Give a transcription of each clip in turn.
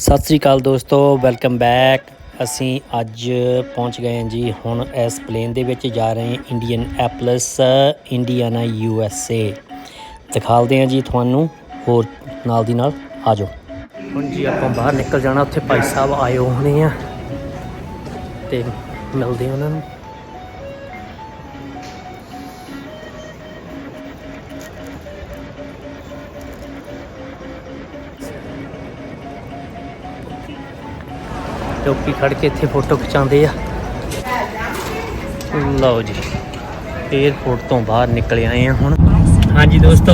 ਸਤਿ ਸ੍ਰੀ ਅਕਾਲ ਦੋਸਤੋ welcome back ਅਸੀਂ ਅੱਜ ਪਹੁੰਚ ਗਏ ਹਾਂ ਜੀ ਹੁਣ ਇਸ ਪਲੇਨ ਦੇ ਵਿੱਚ ਜਾ ਰਹੇ ਹਾਂ Indianapolis Indiana U S A ਦਿਖਾਲਦੇ ਹਾਂ ਜੀ ਤੁਹਾਨੂੰ, ਹੋਰ ਨਾਲ ਦੀ ਨਾਲ ਆ ਜਾਓ ਹੁਣ ਜੀ ਆਪਾਂ ਬਾਹਰ ਨਿਕਲ ਜਾਣਾ, ਉੱਥੇ ਭਾਈ ਸਾਹਿਬ ਆਏ ਹੋਣੇ ਆ। ਤੇ ਮਿਲਦੇ ਹਾਂ ਉਹਨਾਂ ਨੂੰ। ਟੋਪੀ ਖੜ ਕੇ ਇੱਥੇ ਫੋਟੋ ਖਿਚਾਉਂਦੇ ਆ। ਲਓ ਜੀ 에어ਪੋਰਟ ਤੋਂ ਬਾਹਰ ਨਿਕਲ ਆਏ ਆ ਹੁਣ। ਹਾਂਜੀ ਦੋਸਤੋ,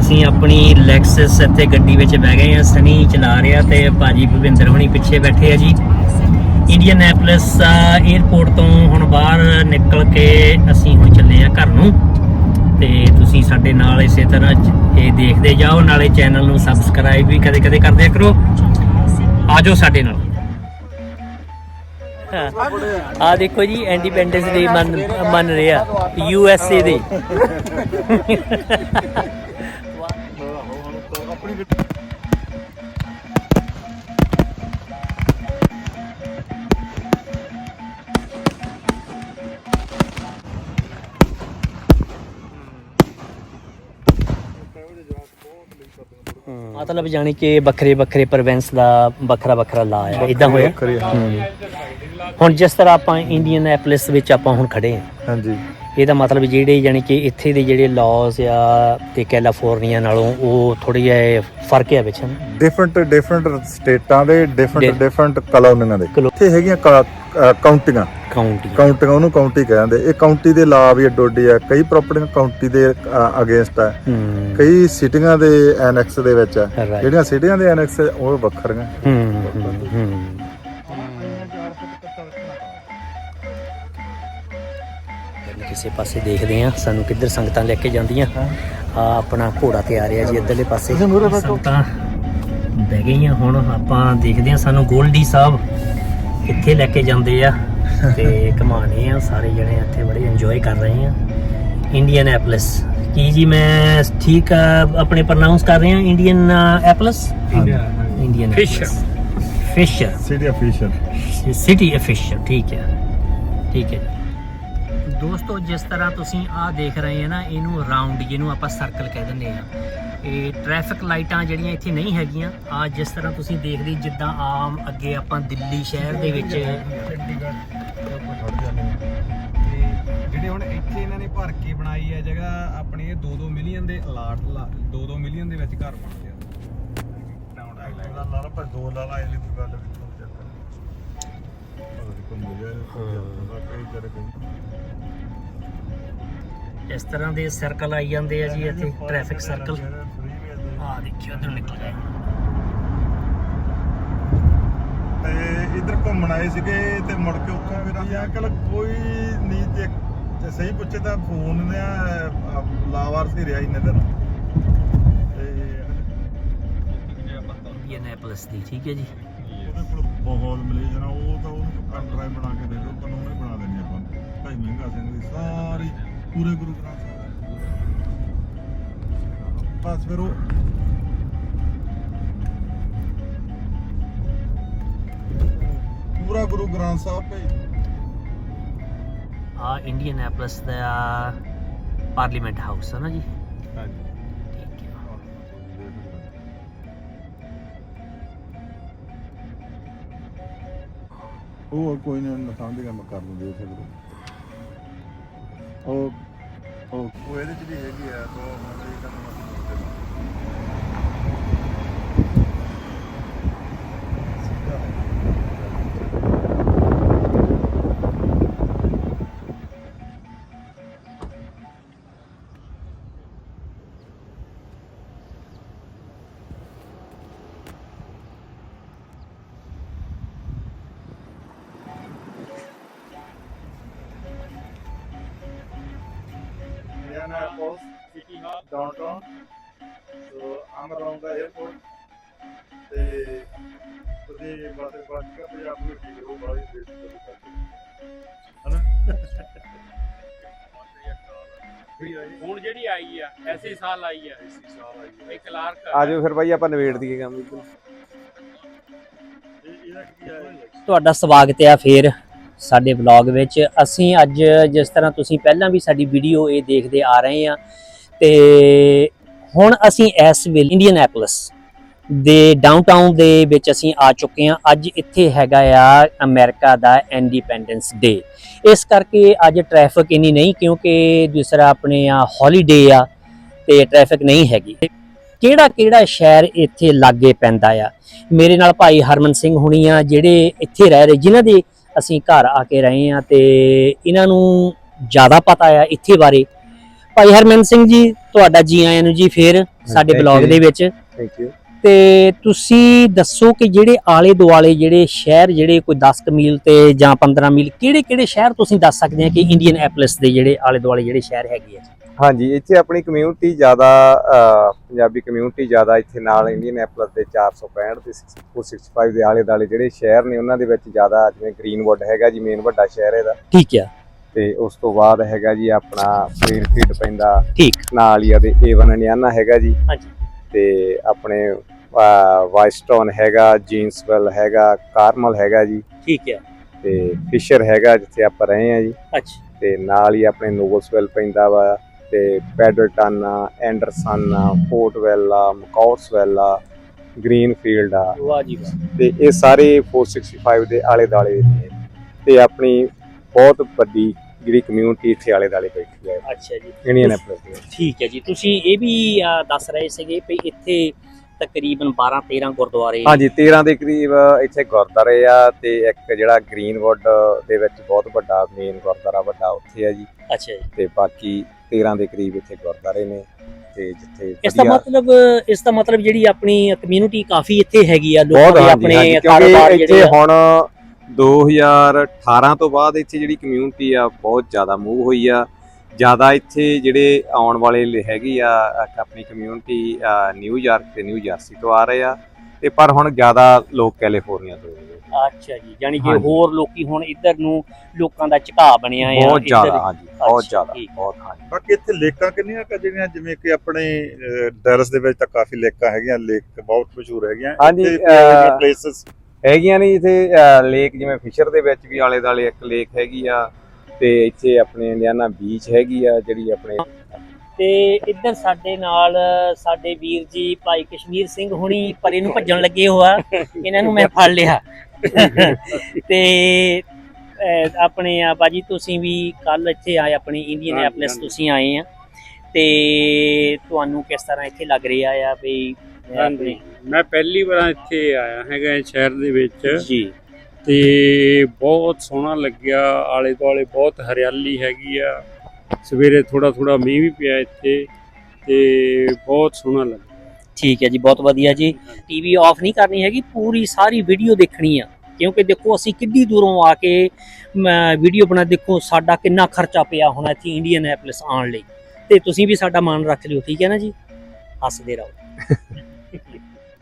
ਅਸੀਂ ਆਪਣੀ ਲੈਕਸਸ ਇੱਥੇ ਗੱਡੀ ਵਿੱਚ ਬਹਿ ਗਏ ਆ, ਸਨੀ ਚਲਾ ਰਿਹਾ ਤੇ ਭਾਜੀ ਭਵਿੰਦਰ ਹੁਣੀ ਪਿੱਛੇ ਬੈਠੇ ਆ ਜੀ। ਇੰਡੀਅਨ ਐਪਲਸ ਏਅਰਪੋਰਟ ਤੋਂ ਹੁਣ ਬਾਹਰ ਨਿਕਲ ਕੇ ਅਸੀਂ ਹੁਣ ਚੱਲੇ ਆ ਘਰ ਨੂੰ। ਤੇ ਤੁਸੀਂ ਸਾਡੇ ਨਾਲ ਇਸੇ ਤਰ੍ਹਾਂ ਇਹ ਦੇਖਦੇ ਜਾਓ, ਨਾਲੇ ਚੈਨਲ ਨੂੰ ਸਬਸਕ੍ਰਾਈਬ ਵੀ ਕਦੇ-ਕਦੇ ਕਰਦੇ ਕਰੋ। ਆਜੋ ਸਾਡੇ ਨਾਲ। ਆ ਦੇਖੋ ਜੀ ਇੰਡੀਪੈਂਡੈਂਸ ਡੇ ਮੰਨ ਮੰਨ ਰਿਹਾ ਯੂ ਐਸ ਏ ਦੇ ਮਤਲਬ ਜਾਣੀ ਕਿ ਵੱਖਰੇ ਵੱਖਰੇ ਪ੍ਰੋਵਿੰਸ ਦਾ ਵੱਖਰਾ ਵੱਖਰਾ ਲਾ ਹੈ ਇਦਾਂ ਹੋਇਆ। ਹੁਣ ਜਿਸ ਤਰ੍ਹਾਂ ਆਪਾਂ ਇੰਡੀਅਨ ਐਪਲਿਸ ਵਿੱਚ ਆਪਾਂ ਹੁਣ ਖੜੇ ਹਾਂ। ਹਾਂਜੀ। ਇਹਦਾ ਮਤਲਬ ਜਿਹੜੇ ਯਾਨੀ ਕਿ ਇੱਥੇ ਦੇ ਜਿਹੜੇ ਲਾਜ਼ ਆ ਤੇ ਕੈਲੀਫੋਰਨੀਆ ਨਾਲੋਂ ਉਹ ਥੋੜੀ ਜਿਹਾ ਫ਼ਰਕ ਹੈ ਵਿੱਚ। ਡਿਫਰੈਂਟ ਡਿਫਰੈਂਟ ਸਟੇਟਾਂ ਦੇ ਡਿਫਰੈਂਟ ਡਿਫਰੈਂਟ ਕਲੋਨੀਆਂ ਦੇ। ਇੱਥੇ ਹੈਗੀਆਂ ਕਾਉਂਟੀਆਂ ਕਾਉਂਟੀ ਕਾਉਂਟੀਆਂ ਉਹਨੂੰ ਕਾਉਂਟੀ ਕਹਿੰਦੇ। ਇਹ ਕਾਉਂਟੀ ਦੇ ਲਾ ਵੀ ਅੱਡੋਡੀ ਆ। ਕਈ ਪ੍ਰਾਪਰਟੀਆਂ ਕਾਉਂਟੀ ਦੇ ਅਗੇਂਸਟ ਆ। ਕਈ ਸਿਟੀਆਂ ਦੇ ਐਨੈਕਸ ਦੇ ਵਿੱਚ ਆ. ਜਿਹੜੀਆਂ ਸਿਟੀਆਂ ਦੇ ਐਨੈਕਸ ਉਹ ਵੱਖਰੀਆਂ। ਹੂੰ। ਕਿਸੇ ਪਾਸੇ ਦੇਖਦੇ ਆ ਸਾਨੂੰ ਕਿੱਧਰ ਸੰਗਤਾਂ ਲੈ ਕੇ ਜਾਂਦੀਆਂ। ਆ ਆਪਣਾ ਘੋੜਾ ਤਿਆਰ ਆ ਜੀ ਇੱਧਰਲੇ ਪਾਸੇ। ਸੰਗਤਾਂ ਬਹਿ ਗਈਆਂ ਹੁਣ ਆਪਾਂ ਦੇਖਦੇ ਆ ਸਾਨੂੰ ਗੋਲਡੀ ਸਾਹਿਬ ਇੱਥੇ ਲੈ ਕੇ ਜਾਂਦੇ ਆ। ਤੇ ਘਮਾਣੇ ਆ ਸਾਰੇ ਜਣੇ ਇੱਥੇ ਬੜੇ ਇੰਜੋਏ ਕਰ ਰਹੇ ਆ। ਇੰਡੀਅਨ ਐਪਲਸ ਕੀ ਜੀ ਮੈਂ ਠੀਕ ਆਪਣੇ ਪ੍ਰੋਨਾਂਸ ਕਰ ਰਿਹਾ Indianapolis Indian Fisher. Fisher city official city official ਠੀਕ ਹੈ। ਠੀਕ ਹੈ ਦੋਸਤੋ ਜਿਸ ਤਰ੍ਹਾਂ ਤੁਸੀਂ ਆਹ ਦੇਖ ਰਹੇ ਆ ਨਾ ਇਹਨੂੰ ਰਾਉਂਡ ਜਿਹਨੂੰ ਆਪਾਂ ਸਰਕਲ ਕਹਿ ਦਿੰਦੇ ਆ ਇਹ ਟ੍ਰੈਫਿਕ ਲਾਈਟਾਂ ਜਿਹੜੀਆਂ ਇੱਥੇ ਨਹੀਂ ਹੈਗੀਆਂ ਆ ਜਿਸ ਤਰ੍ਹਾਂ ਤੁਸੀਂ ਦੇਖਦੇ ਜਿੱਦਾਂ ਆਮ ਅੱਗੇ ਆਪਾਂ ਦਿੱਲੀ ਸ਼ਹਿਰ ਦੇ ਵਿੱਚ ਤੇ ਜਿਹੜੇ ਹੁਣ ਇੱਥੇ ਇਹਨਾਂ ਨੇ ਭਰ ਕੇ ਬਣਾਈ ਹੈ ਜਗ੍ਹਾ ਆਪਣੀ ਇਹ 2-2 ਮਿਲੀਅਨ ਦੇ ਅਲਾਟ 2-2 ਮਿਲੀਅਨ ਦੇ ਵਿੱਚ ਘਰ ਬਣਦੇ ਆ ਟਾਊਨ ਆਈਲੈਂਡ ਲਾਲਾ ਪਰ ਦੋ ਲਾਲਾ ਇਹ ਲਈ ਗੱਲ ਵੀ ਤੋਂ ਚੱਕਰ ਕੋਈ ਮਿਲਿਆ ਕਈ ਜਰੇ ਕਈ ਇਸ ਤਰ੍ਹਾਂ ਦੇ ਸਰਕਲ ਆਈ ਜਾਂਦੇ ਆ ਜੀ ਇੱਥੇ ਟ੍ਰੈਫਿਕ ਸਰਕਲ ਆ ਦੇਖਿਓ ਉਧਰ ਨਿਕਲ ਗਏ। ਤੇ ਇਧਰ ਘੁੰਮਣ ਆਏ ਸੀਗੇ ਤੇ ਮੁੜ ਕੇ ਉੱਥੋਂ ਫਿਰ ਅਸੀਂ ਅੰਕਲ ਕੋਈ ਨਹੀਂ ਤੇ ਜੇ ਸਹੀ ਪੁੱਛੇ ਤਾਂ ਫੋਨ ਨੇ ਲਾਵਾਰ ਸੀ ਰਿਹਾ ਇੰਨੇ ਦਿਨ। ਤੇ ਇੰਡੀਅਨ ਐਪਲਸ ਦੀ ਠੀਕ ਹੈ ਜੀ? ਉਹਦੇ ਕੋਲ ਬਹੁਤ ਮਲੇਜਨ ਆ ਉਹ ਤਾਂ ਉਹਨੂੰ ਡਰਾਈਵ ਬਣਾ ਕੇ ਦੇ ਦਿਓ ਕਾਨੂੰਨ ਹੀ ਬਣਾ ਦੇਣੀ ਆਪਾਂ। ਭਾਈ ਮਹਿੰਗਾ ਸਿੰਘ ਦੀ ਸਾਰੀ ਪੂਰੇ ਗੁਰੂ ਗ੍ਰੰਥ ਸਾਹਿਬ ਬਸ ਫਿਰ ਉਹ ਪੂਰਾ ਗੁਰੂ ਗ੍ਰੰਥ ਸਾਹਿਬ ਭਈ ਆ ਇੰਡੀਅਨ ਐਪਲਸ ਦਾ ਪਾਰਲੀਮੈਂਟ ਹਾਊਸ ਹੈ ਨਾ ਜੀ? ਠੀਕ ਹੈ। ਉਹ ਕੋਈ ਨਹੀਂ ਨਸਾਂ ਦੀ ਕੰਮ ਕਰ ਦਿੰਦੇ ਗੁਰੂ ਉਹ ਉਹ ਉਹ ਇਹਦੇ ਚ ਵੀ ਹੈਗੀ ਆ ਤੋਂ ਮੰਦੀ ਕੰਮ ਤੇ ਤੁਸੀਂ ਬਸ ਬਸ ਕੇ ਨੂੰ ਠੀਕ ਬਾਈ ਹਨਾ? ਹੁਣ ਜਿਹੜੀ ਆਈ ਆ ਐਸੀ ਸਾਲ ਆਈ ਆ। ਐਸੀ ਸਾਲ ਆਈ ਆ। ਇੱਕ ਕਲਾਰਕ ਆਜੋ ਫਿਰ ਬਾਈ ਆਪਾਂ ਨਵੇੜ ਦਈਏ ਕੰਮ ਤੁਹਾਡਾ ਸਵਾਗਤ ਹੈ ਫੇਰ ਸਾਡੇ ਵਲੌਗ ਵਿੱਚ। ਅਸੀਂ ਅੱਜ ਜਿਸ ਤਰ੍ਹਾਂ ਤੁਸੀਂ ਪਹਿਲਾਂ ਵੀ ਸਾਡੀ ਵੀਡੀਓ ਇਹ ਦੇਖਦੇ ਆ ਰਹੇ ਆ ਤੇ ਹੁਣ ਅਸੀਂ ਇਸ ਵੇਲੇ ਇੰਡੀਅਨ ਐਪਲਸ ਦੇ ਡਾਊਨਟਾਊਨ ਦੇ ਵਿੱਚ ਅਸੀਂ ਆ ਚੁੱਕੇ ਹਾਂ। ਅੱਜ ਇੱਥੇ ਹੈਗਾ ਆ ਅਮਰੀਕਾ ਦਾ ਇੰਡੀਪੈਂਡੈਂਸ ਡੇ ਇਸ ਕਰਕੇ ਅੱਜ ਟ੍ਰੈਫਿਕ ਇੰਨੀ ਨਹੀਂ ਕਿਉਂਕਿ ਦੂਸਰਾ ਆਪਣੇ ਆ ਹੌਲੀਡੇ ਆ ਤੇ ਟ੍ਰੈਫਿਕ ਨਹੀਂ ਹੈਗੀ। ਕਿਹੜਾ ਕਿਹੜਾ ਸ਼ਹਿਰ ਇੱਥੇ ਲਾਗੇ ਪੈਂਦਾ ਆ? ਮੇਰੇ ਨਾਲ ਭਾਈ ਹਰਮਨ ਸਿੰਘ ਹੁਣੀ ਆ, ਜਿਹੜੇ ਇੱਥੇ ਰਹਿ ਰਹੇ, ਜਿਨ੍ਹਾਂ ਦੇ ਅਸੀਂ ਘਰ ਆ ਕੇ ਰਹੇ ਆ ਤੇ ਇਹਨਾਂ ਨੂੰ ਜ਼ਿਆਦਾ ਪਤਾ ਆ ਇੱਥੇ ਬਾਰੇ। ਭਾਈ ਹਰਮਨ ਸਿੰਘ ਜੀ ਤੁਹਾਡਾ ਜੀ ਆਇਆਂ ਨੂੰ ਜੀ ਫੇਰ ਸਾਡੇ thank ਬਲੌਗ you ਦੇ ਵਿੱਚ। ਥੈਂਕ ਯੂ ਤੇ ਤੁਸੀਂ ਦੱਸੋ ਕਿ ਜਿਹੜੇ ਆਲੇ ਦੁਆਲੇ ਜਿਹੜੇ ਸ਼ਹਿਰ ਜਿਹੜੇ ਕੋਈ 10 ਕੁ ਮੀਲ ਤੇ ਜਾਂ 15 ਮੀਲ ਕਿਹੜੇ ਕਿਹੜੇ ਸ਼ਹਿਰ ਤੁਸੀਂ ਦੱਸ ਸਕਦੇ ਆ ਕਿ ਇੰਡੀਅਨ ਐਪਲਸ ਦੇ ਜਿਹੜੇ ਆਲੇ ਦੁਆਲੇ ਜਿਹੜੇ ਸ਼ਹਿਰ ਹੈਗੇ ਆ? ਹਾਂਜੀ ਇੱਥੇ ਆਪਣੀ ਕਮਿਊਨਿਟੀ ਜ਼ਿਆਦਾ ਅਹ, ਪੰਜਾਬੀ ਕਮਿਊਨਿਟੀ ਜ਼ਿਆਦਾ ਇੱਥੇ ਨਾਲ ਇੰਡੀਅਨ ਐਪਲਸ ਦੇ 465 ਤੇ 465 ਦੇ ਆਲੇ ਦਾਲੇ ਜਿਹੜੇ ਸ਼ਹਿਰ ਨੇ ਉਹਨਾਂ ਦੇ ਵਿੱਚ ਜ਼ਿਆਦਾ ਜਿਵੇਂ ਗ੍ਰੀਨਵੁੱਡ ਹੈਗਾ ਜੀ ਮੇਨ ਵੱਡਾ ਸ਼ਹਿਰ ਇਹਦਾ। ਠੀਕ ਆ। ਤੇ ਉਸ ਤੋਂ ਬਾਅਦ ਹੈਗਾ ਜੀ ਆਪਣਾ ਫੀਡ ਪੈਂਦਾ ਠੀਕ। ਨਾਲ ਹੀ ਆਦੇ ਏਵਨ ਅਨਿਆਨਾ ਹੈਗਾ ਜੀ। ਹਾਂਜੀ। ਤੇ ਆਪਣੇ ਵਾਈਸਟਨ ਹੈਗਾ ਜੀਨਸਵੈਲ ਹੈਗਾ ਕਾਰਮਲ ਹੈਗਾ ਜੀ। ਠੀਕ ਆ ਤੇ ਫਿਸ਼ਰ ਹੈਗਾ ਜਿੱਥੇ ਆਪਾਂ ਰਹੇ ਆ ਜੀ। ਅੱਛਾ। ਤੇ ਨਾਲ ਹੀ ਆਪਣੇ ਨੋਵਲਸਵੈਲ ਪੈਂਦਾ ਵਾ ਤੇ ਪੈਡਲਟਨ ਆ ਐਂਡਰਸਨ ਆ ਫੋਰਟਵੈਲ ਆ ਮਕੌਰਸਵੈਲ ਆ ਗ੍ਰੀਨਫੀਲਡ ਆ। ਵਾਹ ਜੀ ਵਾਹ। ਤੇ ਇਹ ਸਾਰੇ 465 ਦੇ ਆਲੇ ਦਾਲੇ ਨੇ। ਤੇ ਆਪਣੀ ਬਹੁਤ ਵੱਡੀ ਜਿਹੜੀ ਕਮਿਊਨਿਟੀ ਇੱਥੇ ਆਲੇ ਦਾਲੇ ਬੈਠੀ ਹੈ। ਅੱਛਾ ਜੀ। ਇੰਡੀਅਨ ਐਪਲਸ ਦੇ। ਠੀਕ ਹੈ ਜੀ। ਤੁਸੀਂ ਇਹ ਵੀ ਦੱਸ ਰਹੇ ਸੀਗੇ ਵੀ ਇੱਥੇ ਤਕਰੀਬਨ 12 13 ਗੁਰਦੁਆਰੇ ਹਾਂਜੀ 13 ਦੇ ਕਰੀਬ ਇੱਥੇ ਗੁਰਦਾਰੇ ਆ ਤੇ ਇੱਕ ਜਿਹੜਾ ਗ੍ਰੀਨਵੁੱਡ ਦੇ ਵਿੱਚ ਬਹੁਤ ਵੱਡਾ ਮੇਨ ਗੁਰਦਾਰਾ ਵੱਡਾ ਉੱਥੇ ਆ ਜੀ। ਅੱਛਾ ਜੀ। ਤੇ ਬਾਕੀ 13 ਦੇ ਕਰੀਬ ਇੱਥੇ ਗੁਰਦਾਰੇ ਨੇ ਤੇ ਜਿੱਥੇ ਇਸ ਦਾ ਮਤਲਬ ਇਸ ਦਾ ਮਤਲਬ ਜਿਹੜੀ ਆਪਣੀ ਕਮਿਊਨਿਟੀ ਕਾਫੀ ਇੱਥੇ ਹੈਗੀ ਆ ਲੋਕਾਂ ਦੇ ਆਪਣੇ ਕਾਰੋਬਾਰ ਜਿਹੜੇ। ਹੁਣ 2018 ਤੋਂ ਬਾਅਦ ਇੱਥੇ ਜਿਹੜੀ ਕਮਿਊਨਿਟੀ ਆ ਬਹੁਤ ਜ਼ਿਆਦਾ ਮੂਵ ਹੋਈ ਆ ਜ਼ਿਆਦਾ ਇੱਥੇ ਜਿਹੜੇ ਆਉਣ ਵਾਲੇ ਹੈਗੀ ਆ ਆਪਣੀ ਕਮਿਊਨਿਟੀ ਨਿਊਯਾਰਕ ਤੇ ਨਿਊ ਜਰਸੀ ਤੋਂ ਆ ਰਹੇ ਆ ਤੇ ਪਰ ਹੁਣ ਜ਼ਿਆਦਾ ਲੋਕ ਕੈਲੀਫੋਰਨੀਆ ਤੋਂ ਆ ਰਹੇ ਆ। ਅੱਛਾ ਜੀ ਯਾਨੀ ਕਿ। ਹੋਰ ਲੋਕੀ ਹੁਣ ਇੱਧਰ ਨੂੰ ਲੋਕਾਂ ਦਾ ਝੁਕਾਅ ਬਣਿਆ ਆ ਬਹੁਤ ਜ਼ਿਆਦਾ ਹਾਂਜੀ ਬਹੁਤ ਜ਼ਿਆਦਾ। ਬਹੁਤ ਹਾਂਜੀ ਬਾਕੀ ਇੱਥੇ ਲੇਕਾਂ ਕਿੰਨੀਆਂ ਕੁ ਜਿਹੜੀਆਂ ਜਿਵੇਂ ਕਿ ਆਪਣੇ ਡੈਲਸ ਦੇ ਵਿੱਚ ਤਾਂ ਕਾਫੀ ਲੇਕਾਂ ਹੈਗੀਆਂ ਲੇਕ ਬਹੁਤ ਮਸ਼ਹੂਰ ਹੈਗੀਆਂ ਅਹ, ਪਲੇਸਸ ਹੈਗੀਆਂ ਨੇ ਇੱਥੇ ਲੇਕ ਜਿਵੇਂ ਫਿਸ਼ਰ ਦੇ ਵਿੱਚ ਵੀ ਆਲੇ ਦਾਲੇ ਇੱਕ ਲੇਕ ਹੈਗੀ ਆ ਤੇ ਇੱਥੇ ਆਪਣੇ ਇੰਡੀਆਨਾ ਬੀਚ ਹੈਗੀ ਆ ਜਿਹੜੀ ਆਪਣੇ ਤੇ ਇੱਧਰ ਸਾਡੇ ਨਾਲ ਸਾਡੇ ਵੀਰ ਜੀ ਭਾਈ ਕਸ਼ਮੀਰ ਸਿੰਘ ਹੁਣੀ ਪਰੇ ਨੂੰ ਭੱਜਣ ਲੱਗੇ ਹੋਆ ਇਹਨਾਂ ਨੂੰ ਮੈਂ ਫੜ ਲਿਆ ਤੇ ਆਪਣੇ ਆ ਬਾਜੀ ਤੁਸੀਂ ਵੀ ਕੱਲ ਇੱਥੇ ਆਏ ਆਪਣੇ ਇੰਡੀਅਨ ਐਪਲਸ। ਤੁਸੀਂ ਆਏ ਆ ਤੇ ਤੁਹਾਨੂੰ ਕਿਸ ਤਰ੍ਹਾਂ ਇੱਥੇ ਲੱਗ ਰਿਹਾ ਆ ਵੀ ਹਾਂਜੀ। ਮੈਂ ਪਹਿਲੀ ਵਾਰ ਇੱਥੇ ਆਇਆ ਹੈਗਾ ਇਸ ਸ਼ਹਿਰ ਦੇ ਵਿੱਚ। ਜੀ। ਤੇ ਬਹੁਤ ਸੋਹਣਾ ਲੱਗਿਆ ਆਲੇ ਦੁਆਲੇ ਬਹੁਤ ਹਰਿਆਲੀ ਹੈਗੀ ਆ। ਸਵੇਰੇ ਥੋੜਾ ਥੋੜਾ ਮੀਂਹ ਵੀ ਪਿਆ ਇੱਥੇ ਤੇ ਬਹੁਤ ਸੋਹਣਾ ਲੱਗਾ ਠੀਕ ਹੈ ਜੀ ਬਹੁਤ ਵਧੀਆ ਜੀ। ਟੀਵੀ ਆਫ ਨਹੀਂ ਕਰਨੀ ਹੈਗੀ ਪੂਰੀ ਸਾਰੀ ਵੀਡੀਓ ਦੇਖਣੀ ਆ। ਕਿਉਂਕਿ ਦੇਖੋ ਅਸੀਂ ਕਿੱਡੀ ਦੂਰੋਂ ਆ ਕੇ ਵੀਡੀਓ ਬਣਾ ਦੇਖੋ ਸਾਡਾ ਕਿੰਨਾ ਖਰਚਾ ਪਿਆ ਹੋਣਾ ਇੱਥੇ ਇੰਡੀਅਨ ਐਪਲਸ ਆਉਣ ਲਈ। ਤੇ ਤੁਸੀਂ ਵੀ ਸਾਡਾ ਮਾਨ ਰੱਖ ਲਿਓ ਠੀਕ ਹੈ ਨਾ ਜੀ? ਹੱਸਦੇ ਰਹੋ।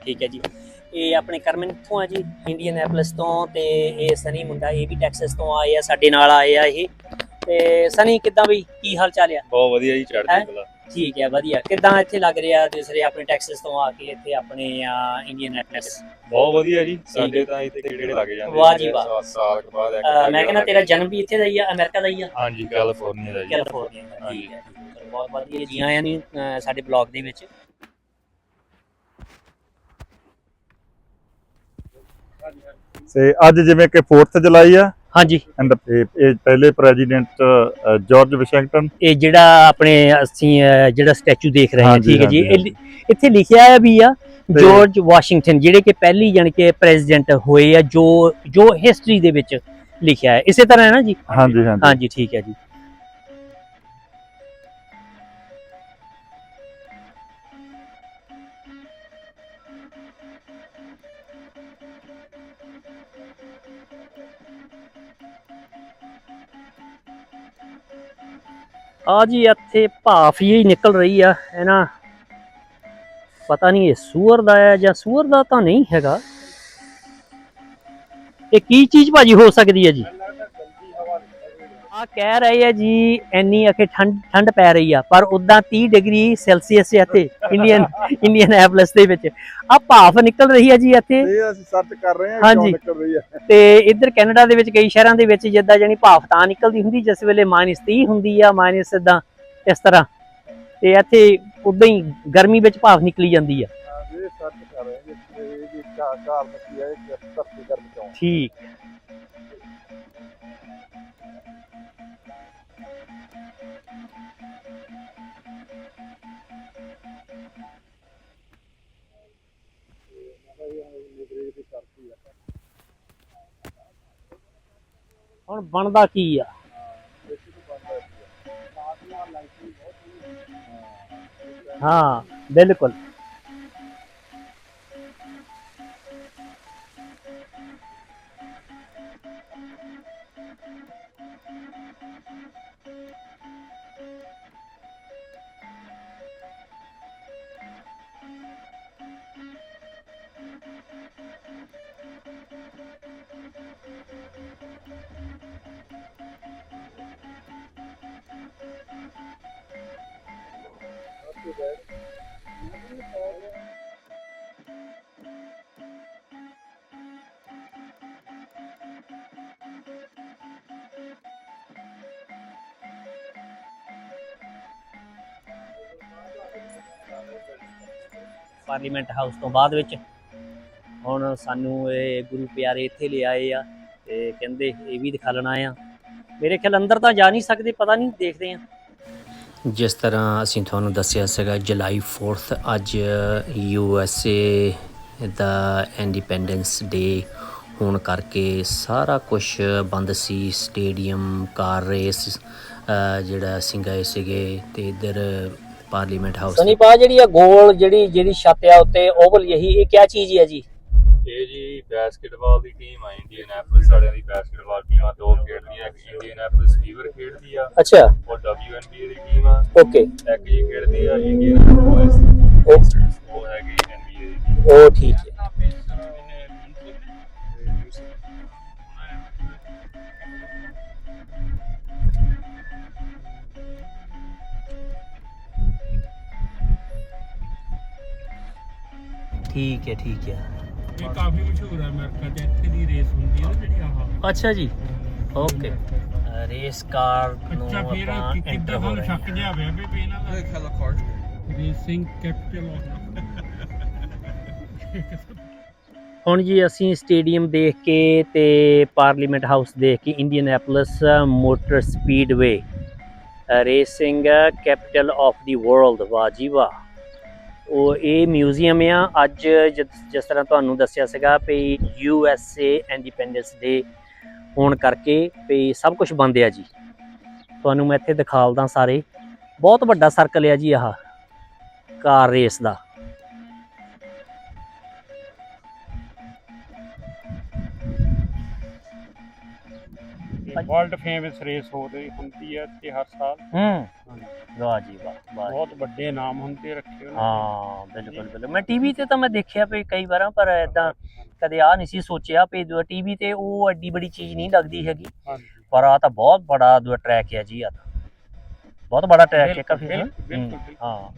ਠੀਕ ਹੈ ਜੀ। ਇਹ ਆਪਣੇ ਕਰਮਨ ਕਿੱਥੋਂ ਆ ਜੀ? ਇੰਡੀਅਨ ਐਪਲਸ ਤੋਂ ਤੇ ਇਹ ਸਨੀ ਮੁੰਡਾ ਇਹ ਵੀ ਟੈਕਸਸ ਤੋਂ ਆਏ ਆ ਸਾਡੇ ਨਾਲ ਆਏ ਆ ਇਹ। ਤੇ ਸਨੀ ਕਿੱਦਾਂ ਬਈ? ਕੀ ਹਾਲ ਚਾਲ ਆ? ਬਹੁਤ ਵਧੀਆ ਜੀ? ਚੜ੍ਹਦੀ ਕਲਾ। ਠੀਕ ਹੈ ਵਧੀਆ। ਕਿੱਦਾਂ ਇੱਥੇ ਲੱਗ ਰਿਹਾ ਦੂਸਰੇ ਆਪਣੇ ਟੈਕਸਸ ਤੋਂ ਆ ਕੇ ਇੱਥੇ ਆਪਣੇ ਇੰਡੀਅਨ ਐਪਲਸ ਬਹੁਤ ਵਧੀਆ ਜੀ ਸਾਡੇ ਤਾਂ ਇੱਥੇ ਕਿਹੜੇ ਲੱਗ ਜਾਂਦੇ ਵਾਹ ਜੀ ਵਾਹ। ਸਾਲ- ਕੁ ਬਾਅਦ ਮੈਂ ਕਹਿੰਦਾ ਤੇਰਾ ਜਨਮ ਵੀ ਇੱਥੇ ਦਾ ਹੀ ਆ ਅਮਰੀਕਾ ਦਾ ਹੀ ਆ? ਹਾਂਜੀ ਕੈਲੀਫੋਰਨੀਆ ਦਾ ਜੀ। ਕੈਲੀਫੋਰਨੀਆ ਦਾ ਠੀਕ ਹੈ। ਬਹੁਤ ਵਧੀਆ ਜੀ ਆਇਆਂ ਨੂੰ ਸਾਡੇ ਬਲੌਗ ਦੇ ਵਿੱਚ। ਤੇ ਅੱਜ ਜਿਵੇਂ ਕਿ 4th ਜੁਲਾਈ ਆ ਹਾਂਜੀ। ਐਂਡ ਇਹ ਪਹਿਲੇ ਪ੍ਰੈਜ਼ੀਡੈਂਟ ਜਾਰਜ ਵਾਸ਼ਿੰਗਟਨ ਇਹ ਜਿਹੜਾ ਆਪਣੇ ਅਸੀਂ ਜਿਹੜਾ ਸਟੈਚੂ ਦੇਖ ਰਹੇ ਹਾਂ ਠੀਕ ਹੈ ਜੀ। ਇੱਥੇ ਲਿਖਿਆ ਹੈ ਵੀ ਆ ਜਾਰਜ ਵਾਸ਼ਿੰਗਟਨ ਜਿਹੜੇ ਕਿ ਪਹਿਲੀ ਜਾਣੀ ਕਿ ਪ੍ਰੈਜ਼ੀਡੈਂਟ ਹੋਏ ਆ ਜੋ ਜੋ ਹਿਸਟਰੀ ਦੇ ਵਿੱਚ ਲਿਖਿਆ ਹੈ। ਇਸੇ ਤਰ੍ਹਾਂ ਹੈ ਨਾ ਜੀ? ਹਾਂਜੀ ਹਾਂਜੀ। ਹਾਂਜੀ ਠੀਕ ਹੈ ਜੀ। ਆ ਜੀ ਇੱਥੇ ਭਾਫ ਹੀ ਨਿਕਲ ਰਹੀ ਆ ਇਹਨਾਂ ਪਤਾ ਨਹੀਂ ਇਹ ਸੂਅਰ ਦਾ ਹੈ ਜਾਂ ਸੂਰ ਦਾ ਤਾਂ ਨਹੀਂ ਹੈਗਾ। ਇਹ ਕੀ ਚੀਜ਼ ਭਾਜੀ ਹੋ ਸਕਦੀ ਹੈ ਜੀ? ਕਹਿ ਰਹੇ ਆ ਜੀ ਇੰਨੀ ਅਖੇ ਠੰਡ ਠੰਡ ਪੈ ਰਹੀ ਆ ਪਰ ਉਦਾਂ 30 ਡਿਗਰੀ ਸੈਲਸੀਅਸ ਹੈ ਇੱਥੇ ਇੰਡੀਅਨ ਇੰਡੀਅਨ ਐਪਲਸ ਦੇ ਵਿੱਚ। ਆ ਭਾਫ ਨਿਕਲ ਰਹੀ ਹੈ ਜੀ ਇੱਥੇ। ਇਹ ਅਸੀਂ ਸਰਚ ਕਰ ਰਹੇ ਹਾਂਜੀ। ਕਿਉਂ ਨਿਕਲ ਰਹੀ ਹੈ ਤੇ ਇੱਧਰ ਕੈਨੇਡਾ ਦੇ ਵਿੱਚ ਕਈ ਸ਼ਹਿਰਾਂ ਦੇ ਵਿੱਚ ਜਿੱਦਾਂ ਜਾਨੀ ਭਾਫ ਤਾਂ ਨਿਕਲਦੀ ਹੁੰਦੀ ਜਿਸ ਵੇਲੇ -30 ਹੁੰਦੀ ਆ ਮਾਈਨਸ ਇਦਾਂ ਇਸ ਤਰ੍ਹਾਂ। ਤੇ ਇੱਥੇ ਉਦਾਂ ਹੀ ਗਰਮੀ ਵਿੱਚ ਭਾਫ ਨਿਕਲੀ ਜਾਂਦੀ ਆ। ਇਹ ਹੁਣ ਬਣਦਾ ਕੀ ਆ? ਹਾਂ ਬਿਲਕੁਲ। ਪਾਰਲੀਮੈਂਟ ਹਾਊਸ ਤੋਂ ਬਾਅਦ ਵਿੱਚ ਹੁਣ ਸਾਨੂੰ ਇਹ ਗੁਰੂ ਪਿਆਰੇ ਇੱਥੇ ਲਿਆਏ ਆ ਤੇ ਕਹਿੰਦੇ ਇਹ ਵੀ ਦਿਖਾਲਣਾ ਆ। ਮੇਰੇ ਖਿਆਲ ਅੰਦਰ ਤਾਂ ਜਾ ਨਹੀਂ ਸਕਦੇ, ਪਤਾ ਨਹੀਂ, ਦੇਖਦੇ ਆ। ਜਿਸ ਤਰ੍ਹਾਂ ਅਸੀਂ ਤੁਹਾਨੂੰ ਦੱਸਿਆ ਸੀਗਾ, ਜੁਲਾਈ 4th ਅੱਜ ਯੂ ਐਸ ਏ ਦਾ ਇੰਡੀਪੈਂਡੈਂਸ ਡੇ ਹੋਣ ਕਰਕੇ ਸਾਰਾ ਕੁਝ ਬੰਦ ਸੀ, ਸਟੇਡੀਅਮ, ਕਾਰ ਰੇਸ ਜਿਹੜਾ ਅਸੀਂ ਗਏ ਸੀਗੇ ਤੇ ਇੱਧਰ ਪਾਰਲੀਮੈਂਟ ਹਾਊਸ ਸਨੀ ਪਾ ਜਿਹੜੀ ਆ ਗੋਲ ਜਿਹੜੀ ਜਿਹੜੀ ਛੱਤ ਉੱਤੇ ਓਵਲ ਯਹੀ ਇਹ ਕੀ ਚੀਜ਼ ਹੈ ਜੀ? ਇਹ ਜੀ ਬਾਸਕਟਬਾਲ ਦੀ ਟੀਮ ਆ ਇੰਡੀਅਨ ਐਪਲਸ ਵਾਲਿਆਂ ਦੀ ਬਾਸਕਟਬਾਲ ਟੀਮ ਆ ਦੋ ਖੇਡਦੀਆਂ ਇੱਕ ਇੰਡੀਅਨ ਐਪਲਸ ਫੀਵਰ ਖੇਡਦੀ ਆ ਅੱਛਾ। ਉਹ WNBA ਦੀ ਟੀਮ ਆ ਓਕੇ ਇੱਕ ਜੀ ਖੇਡਦੀ ਆ ਇੰਡੀਅਨ ਐਪਲਸ ਉਹ ਹੈਗੀ NBA ਦੀ ਉਹ ਠੀਕ ਹੈ। ਠੀਕ ਹੈ ਠੀਕ ਹੈ ਇਹ ਕਾਫੀ ਮਸ਼ਹੂਰ ਹੈ ਅਮਰੀਕਾ 'ਚ ਇੱਥੇ ਦੀ ਰੇਸ ਹੁੰਦੀ ਹੈ ਨਾ ਜਿਹੜੀ ਆਹ। ਅੱਛਾ ਜੀ। ਓਕੇ। ਰੇਸ ਕਾਰ ਨੂੰ ਅੱਛਾ ਫਿਰ ਆਪਾਂ ਕਿ- ਐਂਟਰ ਕਿੱਦਾਂ ਹੋ ਸਾਨੂੰ ਰਹੇ ਸ਼ੱਕ ਜਿਹਾ ਪਿਆ ਵੀ ਵੀ ਇਹਨਾਂ ਦਾ ਰੇਸਿੰਗ ਕੈਪੀਟਲ ਹੁਣ ਜੀ ਅਸੀਂ ਸਟੇਡੀਅਮ ਦੇਖ ਕੇ ਤੇ ਪਾਰਲੀਮੈਂਟ ਹਾਊਸ ਦੇਖ ਕੇ Indianapolis motor speedway racing capital of the world ਵਾਹ ਜੀ ਵਾਹ। ਉਹ ਇਹ ਮਿਊਜ਼ੀਅਮ ਆ। ਅੱਜ ਜਿਸ- ਜਿਸ ਤਰ੍ਹਾਂ ਤੁਹਾਨੂੰ ਦੱਸਿਆ ਸੀਗਾ ਵੀ U S A independence day ਹੋਣ ਕਰਕੇ ਵੀ ਸਭ ਕੁਝ ਬੰਦ ਆ ਜੀ। ਤੁਹਾਨੂੰ ਮੈਂ ਇੱਥੇ ਦਿਖਾਲਦਾ ਸਾਰੇ। ਬਹੁਤ ਵੱਡਾ ਸਰਕਲ ਆ ਜੀ ਆਹ ਕਾਰ ਰੇਸ ਦਾ। ਵਰਲਡ ਫੇਮਸ ਰੇਸ ਹੋ ਰਹੀ ਹੁੰਦੀ ਹੈ ਤੇ ਹਰ ਸਾਲ। ਹੂੰ। ਵਾਹ ਜੀ ਵਾਹ। ਬਹੁਤ ਵੱਡੇ ਨਾਮ ਹੁੰਦੇ ਰੱਖੇ ਉਹਨਾਂ ਹਾਂ ਬਿਲਕੁਲ ਬਿਲਕੁਲ। ਮੈਂ ਟੀਵੀ ਤੇ ਤਾਂ ਮੈਂ ਦੇਖਿਆ ਵੀ ਕਈ ਵਾਰਾਂ ਪਰ ਇਦਾਂ ਕਦੇ ਆ ਨਹੀਂ ਸੀ ਸੋਚਿਆ ਵੀ ਟੀਵੀ ਤੇ ਉਹ ਐਡੀ ਬੜੀ ਚੀਜ਼ ਨਹੀਂ ਲੱਗਦੀ ਹੈਗੀ। ਪਰ ਆ ਤਾਂ ਬਹੁਤ ਬੜਾ ਦੂਆ ਟਰੈਕ ਹੈ ਜੀ ਆ ਤਾਂ। ਬਹੁਤ ਬੜਾ ਟਰੈਕ ਹੈ ਕਾਫੀ ਬਿਲਕੁਲ, ਹਮ,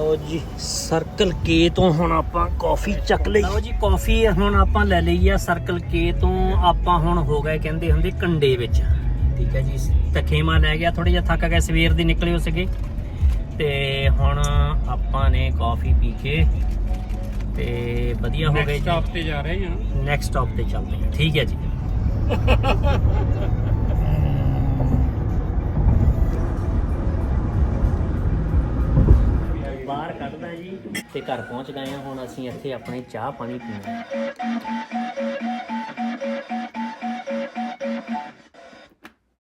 ਲਓ ਜੀ ਸਰਕਲ ਕੇ ਤੋਂ ਹੁਣ ਆਪਾਂ ਕਾਫੀ ਚੱਕ ਲਈ। ਲਓ ਜੀ ਕਾਫੀ ਹੁਣ ਆਪਾਂ ਲੈ ਲਈ ਆ ਸਰਕਲ ਕੇ ਤੋਂ ਆਪਾਂ ਹੁਣ ਹੋ ਗਏ ਕਹਿੰਦੇ ਹੁੰਦੇ ਕੰਡੇ ਵਿੱਚ। ਠੀਕ ਹੈ ਜੀ ਤਖੇਮਾ ਲੈ ਗਿਆ ਥੋੜਾ ਜਿਹਾ ਥੱਕ ਗਏ ਸਵੇਰ ਦੀ ਨਿਕਲੇ ਹੋ ਸੀਗੇ। ਤੇ ਹੁਣ ਆਪਾਂ ਨੇ ਕਾਫੀ ਪੀ ਕੇ ਤੇ ਵਧੀਆ ਹੋ ਗਏ ਨੈਕਸਟ ਸਟਾਪ ਤੇ ਜਾ ਰਹੇ ਹਾਂ। ਨੈਕਸਟ ਸਟਾਪ ਤੇ ਚੱਲਦੇ ਹਾਂ। ਠੀਕ ਹੈ ਜੀ। ਬਾਹਰ ਕੱਢਦਾ ਜੀ। ਤੇ ਘਰ ਪਹੁੰਚ ਗਏ ਹਾਂ ਹੁਣ ਅਸੀਂ ਇੱਥੇ ਆਪਣੇ ਚਾਹ ਪਾਣੀ ਪੀਣਾ।